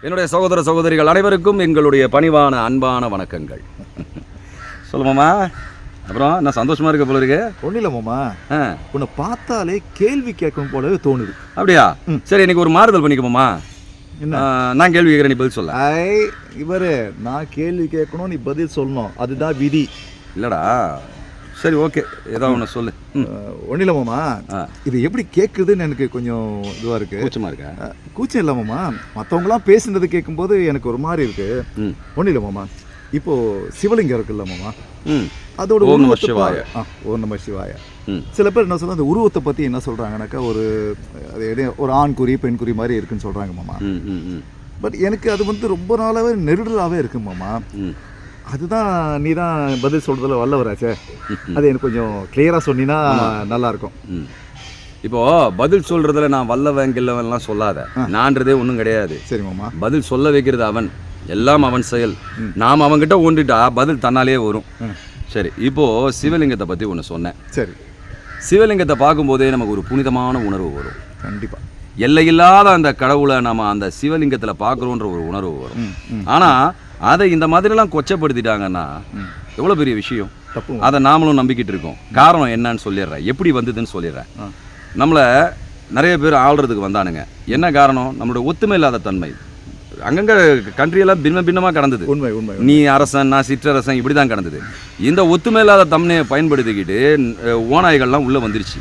என்னுடைய சகோதர சகோதரிகள் அனைவருக்கும் எங்களுடைய பணிவான அன்பான வணக்கங்கள். சொல்லுமாமா அப்புறம் என்ன சந்தோஷமா இருக்க போல இருக்கு? ஒன்றும் இல்லை மாமா. ஆ, உன்னை பார்த்தாலே கேள்வி கேட்கும் போலவே தோணுது. அப்படியா? சரி இன்னைக்கு ஒரு மாறுதல் பண்ணிக்கோமா என்ன? நான் கேள்வி கேட்குறேன் நீ பதில் சொல்ல. ஐ இவரு நான் கேள்வி கேட்கணும் நீ பதில் சொல்லணும். அதுதான் விதி. இல்லடா. சரி ஓகே. ஏதோ ஒன்று சொல்லு. ஒன்றும் இல்லை மாமா. ஆ. இது எப்படி கேட்குதுன்னு எனக்கு கொஞ்சம் இதுவாக இருக்கு. கூச்சமா இருக்கா? கூச்சம் இல்லை மாமா. மற்றவங்களாம் பேசுனது கேட்கும்போது எனக்கு ஒரு மாதிரி இருக்கு. ம். ஒன்றும் இல்லை மாமா. இப்போ சிவலிங்கம் இருக்குல்ல மாமா. ம். அதோட உருவத்தை சிவாய. ஓம் நம சிவாய. சில பேர் என்ன சொல்றாங்க அந்த உருவத்தை பற்றி என்ன சொல்கிறாங்கனாக்கா ஒரு அது ஒரு ஆண் குறி பெண் குறி மாதிரி இருக்குன்னு சொல்கிறாங்க மாமா. பட் எனக்கு அது வந்து ரொம்ப நாளாவே நெருடலாகவே இருக்கு மாமா. ம். அதுதான் நீ தான் பதில் சொல்கிறதுல வல்லவராச்சே. அது எனக்கு கொஞ்சம் கிளியராக சொன்னீங்கன்னா நல்லா இருக்கும் ம். இப்போ பதில் சொல்றதுல நான் வல்லவன் கில்லவன்லாம் சொல்லாத. நான்றதே ஒன்றும் கிடையாது. சரி மாமா. பதில் சொல்ல வைக்கிறது அவன். எல்லாம் அவன் செயல். நாம் அவன்கிட்ட ஒன்றிட்டா பதில் தன்னாலே வரும். சரி இப்போ சிவலிங்கத்தை பற்றி ஒன்று சொன்னேன். சரி. சிவலிங்கத்தை பார்க்கும்போதே நமக்கு ஒரு புனிதமான உணர்வு வரும். கண்டிப்பாக எல்லையில்லாத அந்த கடவுளை நம்ம அந்த சிவலிங்கத்தில் பார்க்குறோன்ற ஒரு உணர்வு வரும். ஆனால் அதை இந்த மாதிரிலாம் கொச்சப்படுத்திட்டாங்கன்னா எவ்வளோ பெரிய விஷயம்? தப்பு. அதை நாமளும் நம்பிக்கிட்டு இருக்கோம். காரணம் என்னன்னு சொல்லிடுறேன். எப்படி வந்ததுன்னு சொல்லிடுறேன். நம்மளை நிறைய பேர் ஆள்றதுக்கு வந்தானுங்க. என்ன காரணம்? நம்மளோட ஒத்துமை இல்லாத தன்மை. அங்கங்கே கண்ட்ரியெல்லாம் பின்ன பின்னமாக கடந்தது. உண்மை உண்மை நீ அரசன் நான் சிற்றரசன் இப்படி தான் கடந்தது. இந்த ஒத்துமை இல்லாத தன்மையை பயன்படுத்திக்கிட்டு ஓநாய்கள்லாம் உள்ளே வந்துருச்சு.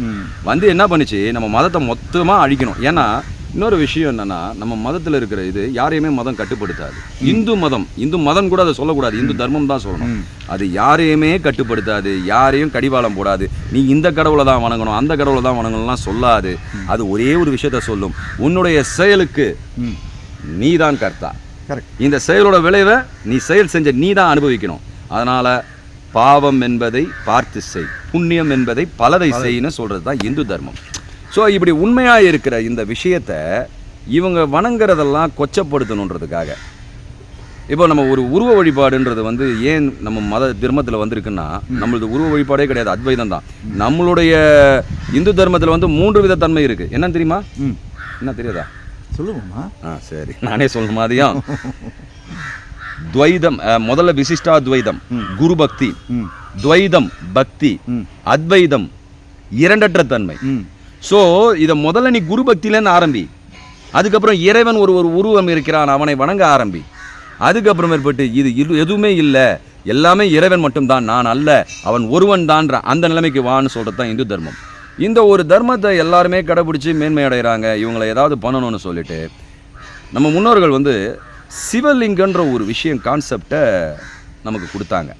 வந்து என்ன பண்ணுச்சு? நம்ம மதத்தை மொத்தமாக அழிக்கணும். ஏன்னா இன்னொரு விஷயம் என்னன்னா நம்ம மதத்தில் இருக்கிற இது யாரையுமே மதம் கட்டுப்படுத்தாது. இந்து மதம் இந்து மதம் கூட அதை சொல்லக்கூடாது. இந்து தர்மம் தான் சொல்லணும். அது யாரையுமே கட்டுப்படுத்தாது யாரையும் கடிவாளம் போடாது. நீ இந்த கடவுளை தான் வணங்கணும் அந்த கடவுளை தான் வணங்கணும்லாம் சொல்லாது. அது ஒரே ஒரு விஷயத்த சொல்லும். உன்னுடைய செயலுக்கு நீ தான் கர்த்தா. இந்த செயலோட விளைவை நீ செயல் செஞ்ச நீ தான் அனுபவிக்கணும். அதனால பாவம் என்பதை பார்த்து செய். புண்ணியம் என்பதை பலதை செய்யன்னு சொல்றது தான் இந்து தர்மம். ஸோ இப்படி உண்மையாக இருக்கிற இந்த விஷயத்த இவங்க வணங்குறதெல்லாம் கொச்சப்படுத்தணுன்றதுக்காக. இப்போ நம்ம ஒரு உருவ வழிபாடுன்றது வந்து ஏன் நம்ம மத தர்மத்தில் வந்திருக்குன்னா நம்மளது உருவ வழிபாடே கிடையாது அத்வைதம் தான் நம்மளுடைய இந்து தர்மத்தில் வந்து மூன்று வித தன்மை இருக்குது என்னன்னு தெரியுமா? என்ன தெரியாதா? சொல்லுவோம்மா ஆ சரி. நானே சொல்லணும் மாதிரியும் துவைதம் முதல்ல விசிஷ்டாத்வைதம் குரு பக்தி துவைதம் பக்தி. அத்வைதம் இரண்டற்ற தன்மை. ஸோ இதை முதல்ல நீ குரு பக்தியிலேருந்து ஆரம்பி. அதுக்கப்புறம் இறைவன் ஒரு ஒரு உருவம் இருக்கிறான் அவனை வணங்க ஆரம்பி. அதுக்கப்புறம் மேற்பட்டு இது இது எதுவுமே இல்லை. எல்லாமே இறைவன் மட்டும்தான் நான் அல்ல. அவன் ஒருவன் தான்ற அந்த நிலைமைக்கு வான்னு சொல்கிறது தான் இந்து தர்மம். இந்த ஒரு தர்மத்தை எல்லாருமே கடைபிடிச்சி மேன்மை அடைகிறாங்க. இவங்களை ஏதாவது பண்ணணும்னு சொல்லிட்டு நம்ம முன்னோர்கள் வந்து சிவலிங்கன்ற ஒரு விஷயம் கான்செப்டை நமக்கு கொடுத்தாங்க.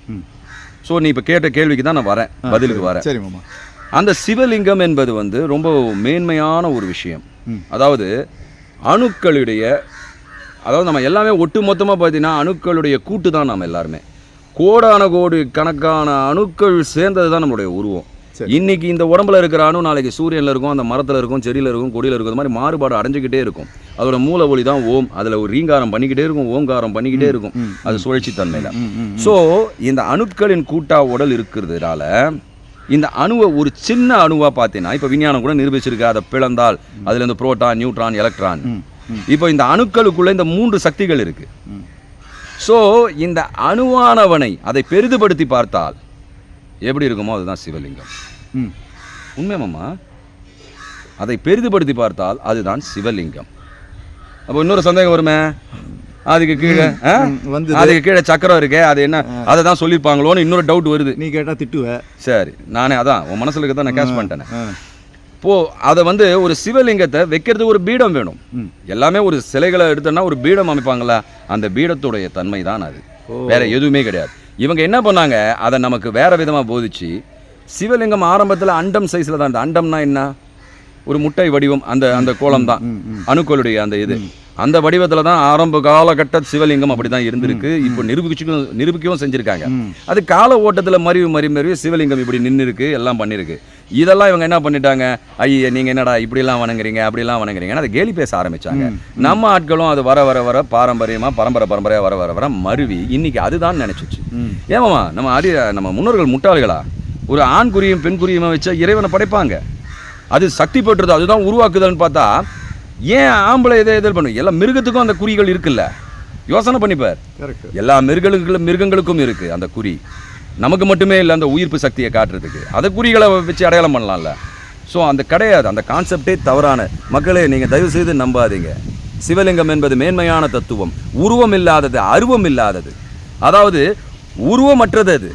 ஸோ நீ இப்போ கேட்ட கேள்விக்கு தான் நான் வரேன் பதிலுக்கு வரேன். சரி மாமா. அந்த சிவலிங்கம் என்பது வந்து ரொம்ப மேன்மையான ஒரு விஷயம். அதாவது அணுக்களுடைய அதாவது நம்ம எல்லாமே ஒட்டு மொத்தமாக பார்த்தீங்கன்னா அணுக்களுடைய கூட்டு தான் நம்ம எல்லாருமே. கோடான கோடி கணக்கான அணுக்கள் சேர்ந்தது தான் நம்மளுடைய உருவம். இன்னைக்கு இந்த உடம்புல இருக்கிற அணு நாளைக்கு சூரியனில் இருக்கும் அந்த மரத்தில் இருக்கும் செடியில் இருக்கும் கொடியில் இருக்கும் அது மாதிரி மாறுபாடு அடைஞ்சிக்கிட்டே இருக்கும். அதோட மூல ஒளி தான் ஓம். அதில் ஒரு ரீங்காரம் பண்ணிக்கிட்டே இருக்கும் ஓங்காரம் பண்ணிக்கிட்டே இருக்கும். அது சுழற்சி தன்மையில். ஸோ இந்த அணுக்களின் கூட்டா உடல் இருக்கிறதுனால இந்த அணுவை ஒரு சின்ன அணுவாக பார்த்தீங்கன்னா இப்போ விஞ்ஞானம் கூட நிரூபிச்சிருக்கு அதை பிளந்தால் அதுல இருந்து புரோட்டான் நியூட்ரான் எலக்ட்ரான். இப்போ இந்த அணுக்களுக்குள்ள இந்த மூன்று சக்திகள் இருக்கு. ம். ஸோ இந்த அணுவானவனை அதை பெரிதுபடுத்தி பார்த்தால் எப்படி இருக்குமோ அதுதான் சிவலிங்கம். ம். உண்மையாமாம்மா அதை பெரிதுபடுத்தி பார்த்தால் அதுதான் சிவலிங்கம். அப்போ இன்னொரு சந்தேகம் வருமே? அதுக்கு கீழே வந்தது. அதுக்கு கீழே சக்கரம் இருக்கே அது என்ன அதை தான் சொல்லியிருப்பாங்களோன்னு இன்னொரு டவுட் வருது. நீ கேட்டா திட்டுவ. சரி நானே அதான் உன் மனசுல இருக்க தான் நான் கேஷ் பண்ணிட்டேனே. இப்போ அதை வந்து ஒரு சிவலிங்கத்தை வைக்கிறதுக்கு ஒரு பீடம் வேணும். எல்லாமே ஒரு சிலைகளை எடுத்தோன்னா ஒரு பீடம் அமைப்பாங்கல்ல அந்த பீடத்துடைய தன்மை தான் அது வேற எதுவுமே கிடையாது. இவங்க என்ன பண்ணாங்க? அதை நமக்கு வேற விதமா போதிச்சு சிவலிங்கம் ஆரம்பத்துல அண்டம் சைஸ்ல தான் இருந்தது. அண்டம்னா என்ன? ஒரு முட்டை வடிவம் அந்த அந்த கோலம் தான் அணுக்களுடைய அந்த இது. அந்த வடிவத்துல தான் ஆரம்ப காலகட்ட சிவலிங்கம் அப்படி தான் இருந்திருக்கு இப்போ நிரூபிச்சுக்கும் நிரூபிக்கவும் செஞ்சிருக்காங்க. அது கால ஓட்டத்துல மறிவு மறி மறிவு சிவலிங்கம் இப்படி நின்று இருக்கு எல்லாம் பண்ணிருக்கு. இதெல்லாம் இவங்க என்ன பண்ணிட்டாங்க? ஐயா நீங்க என்னடா இப்படிலாம் வணங்குறீங்க அப்படிலாம் வணங்குறீங்கன்னு அதை கேலி பேச ஆரம்பிச்சாங்க. நம்ம ஆட்களும் அது வர வர வர பாரம்பரியமா பரம்பரை பரம்பரையா வர வர வர மருவி இன்னைக்கு அதுதான் நினைச்சுச்சு. ஏமாமா நம்ம அடி நம்ம முன்னோர்கள் முட்டாள்களா? ஒரு ஆண் குறியும் பெண் குறியுமா வச்சா இறைவனை படைப்பாங்க. அது சக்தி பெற்றது அதுதான் உருவாக்குதல்னு பார்த்தா ஏன் ஆம்பளை இதை எதிர் பண்ணும் எல்லா மிருகத்துக்கும் அந்த குறிகள் இருக்குல்ல. யோசனை பண்ணிப்பார் எல்லா மிருகங்களுக்கும் மிருகங்களுக்கும் இருக்கு அந்த குறி. நமக்கு மட்டுமே இல்லை அந்த உயிர்ப்பு சக்தியை காட்டுறதுக்கு. அதை குறிகளை வச்சு அடையாளம் பண்ணலாம்ல. ஸோ அந்த கிடையாது. அந்த கான்செப்டே தவறான. மக்களே நீங்கள் தயவு செய்து நம்பாதீங்க. சிவலிங்கம் என்பது மேன்மையான தத்துவம். உருவம் இல்லாதது அருவம் இல்லாதது. அதாவது உருவமற்றது அது.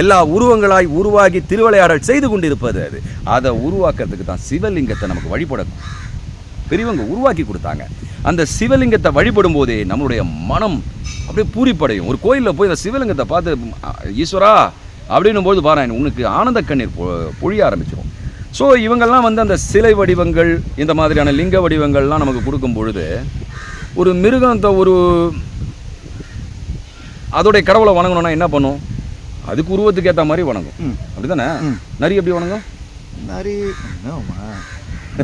எல்லா உருவங்களாய் உருவாகி திருவிளையாடல் செய்து கொண்டிருப்பது அது. அதை உருவாக்குறதுக்கு தான் சிவலிங்கத்தை நமக்கு வழிபட பெரியவங்க உருவாக்கி கொடுத்தாங்க. அந்த சிவலிங்கத்தை வழிபடும் போதே நம்மளுடைய மனம் அப்படியே பூரிப்படையும். ஒரு கோயிலில் போய் அந்த சிவலிங்கத்தை பார்த்து ஈஸ்வரா அப்படின்னும் போது பாரு உனக்கு ஆனந்த கண்ணீர் பொழிய ஆரம்பிச்சிடும் ஸோ இவங்கெல்லாம் வந்து அந்த சிலை வடிவங்கள் இந்த மாதிரியான லிங்க வடிவங்கள்லாம் நமக்கு கொடுக்கும் பொழுது ஒரு மிருகத்தை ஒரு அதோடைய கடவுளை வணங்கணும்னா என்ன பண்ணும்? அதுக்கு உருவத்துக்கு ஏற்ற மாதிரி வணங்கும். அப்படிதானே. நரி எப்படி வணங்கும்? நரி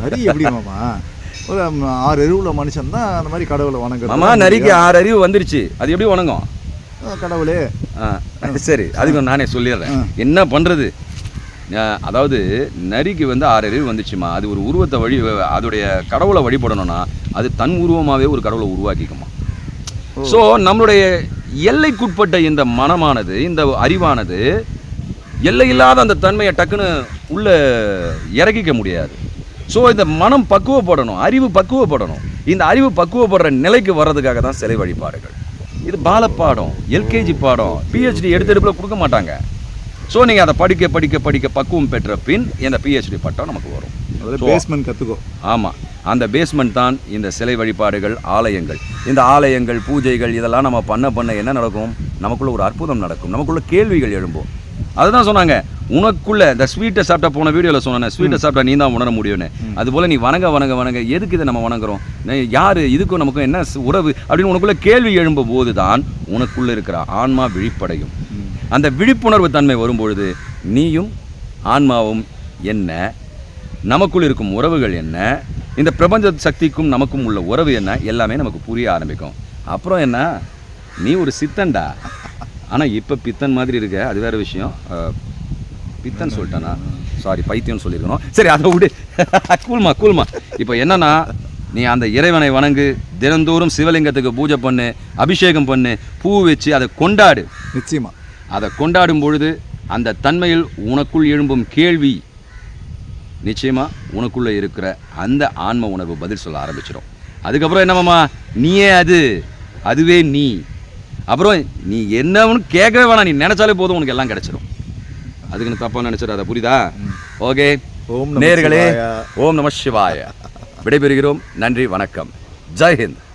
நரி எப்படி மாமா ஒரு ஆறு எருவுல மனுஷன் தான் அந்த மாதிரி கடவுளை வணங்குறது. மாமா நரிக்கு ஆறு அறிவு வந்துருச்சு. அது எப்படி வணங்கும்? கடவுளே. ஆ, சரி அதுக்கு நானே சொல்லிடுறேன். என்ன பண்ணுறது அதாவது நரிக்கு வந்து ஆறு அறிவு வந்துச்சுமா? அது ஒரு உருவத்தை வழி அதோடைய கடவுளை வழிபடணும்னா அது தன் உருவமாகவே ஒரு கடவுளை உருவாக்கிக்குமா? ஸோ நம்மளுடைய எல்லைக்குட்பட்ட இந்த மனமானது இந்த அறிவானது எல்லையில்லாத அந்த தன்மையை டக்குன்னு உள்ள இறக்கிக்க முடியாது. ஸோ இந்த மனம் பக்குவப்படணும் அறிவு பக்குவப்படணும். இந்த அறிவு பக்குவப்படுற நிலைக்கு வர்றதுக்காக தான் சிலை வழிபாடுகள். இது பாலப்பாடம் எல்கேஜி பாடம் பிஹெச்டி எடுத்து எடுப்பில் கொடுக்க மாட்டாங்க. ஸோ நீங்கள் அதை படிக்க படிக்க படிக்க பக்குவம் பெற்ற பின் இந்த பிஹெச்டி பட்டம் நமக்கு வரும். பேஸ்மெண்ட் கற்றுக்கோ ஆமாம் அந்த பேஸ்மெண்ட் தான் இந்த சிலை வழிபாடுகள் ஆலயங்கள். இந்த ஆலயங்கள் பூஜைகள் இதெல்லாம் நம்ம பண்ண பண்ண என்ன நடக்கும்? நமக்குள்ள ஒரு அற்புதம் நடக்கும். நமக்குள்ள கேள்விகள் எழும்பும். அதுதான் சொன்னாங்க. உனக்குள்ள இந்த ஸ்வீட்டை சாப்பிட்டா போன வீடியோவில் சொன்னேன் ஸ்வீட்டை சாப்பிட்டா நீ தான் உணர முடியும்னு. அதுபோல் நீ வணங்க வணங்க வணங்க எதுக்கு இதை நம்ம வணங்குறோம்? யாரு இதுக்கும் நமக்கும் என்ன உறவு? அப்படின்னு உனக்குள்ள கேள்வி எழும்பும் போது தான் உனக்குள்ள இருக்கிற ஆன்மா விழிப்படையும். அந்த விழிப்புணர்வு தன்மை வரும்பொழுது நீயும் ஆன்மாவும் என்ன? நமக்குள் இருக்கும் உறவுகள் என்ன? இந்த பிரபஞ்ச சக்திக்கும் நமக்கும் உள்ள உறவு என்ன? எல்லாமே நமக்கு புரிய ஆரம்பிக்கும். அப்புறம் என்ன? நீ ஒரு சித்தன்டா. ஆனால் இப்போ பித்தன் மாதிரி இருக்க அது வேற விஷயம். பித்தன் சொல்லிட்டேனா? சாரி பைத்தியம்னு சொல்லியிருக்கணும். சரி அதை விடு. கூல்மா கூல்மா இப்போ என்னன்னா நீ அந்த இறைவனை வணங்கு தினந்தோறும் சிவலிங்கத்துக்கு பூஜை பண்ணு அபிஷேகம் பண்ணு பூ வச்சு அதை கொண்டாடு. நிச்சயமா. அதை கொண்டாடும் பொழுது அந்த தன்மையில் உனக்குள் எழும்பும் கேள்வி நிச்சயமா உனக்குள்ள இருக்கிற அந்த ஆன்ம உணர்வு பதில் சொல்ல ஆரம்பிச்சிடும் அதுக்கப்புறம் என்னமாமா நீயே அது. அதுவே நீ. அப்புறம் நீ என்னன்னு கேட்கவே வேணாம். நீ நினைச்சாலே போதும் உனக்கு எல்லாம் கிடைச்சிடும் அதுக்குன்னு தப்பா நினைச்சிடாத புரியுதா? ஓகே. ஓம் நேர்களே. ஓம் நம சிவாய. விடைபெறுகிறோம். நன்றி வணக்கம். ஜெய் ஹிந்த்.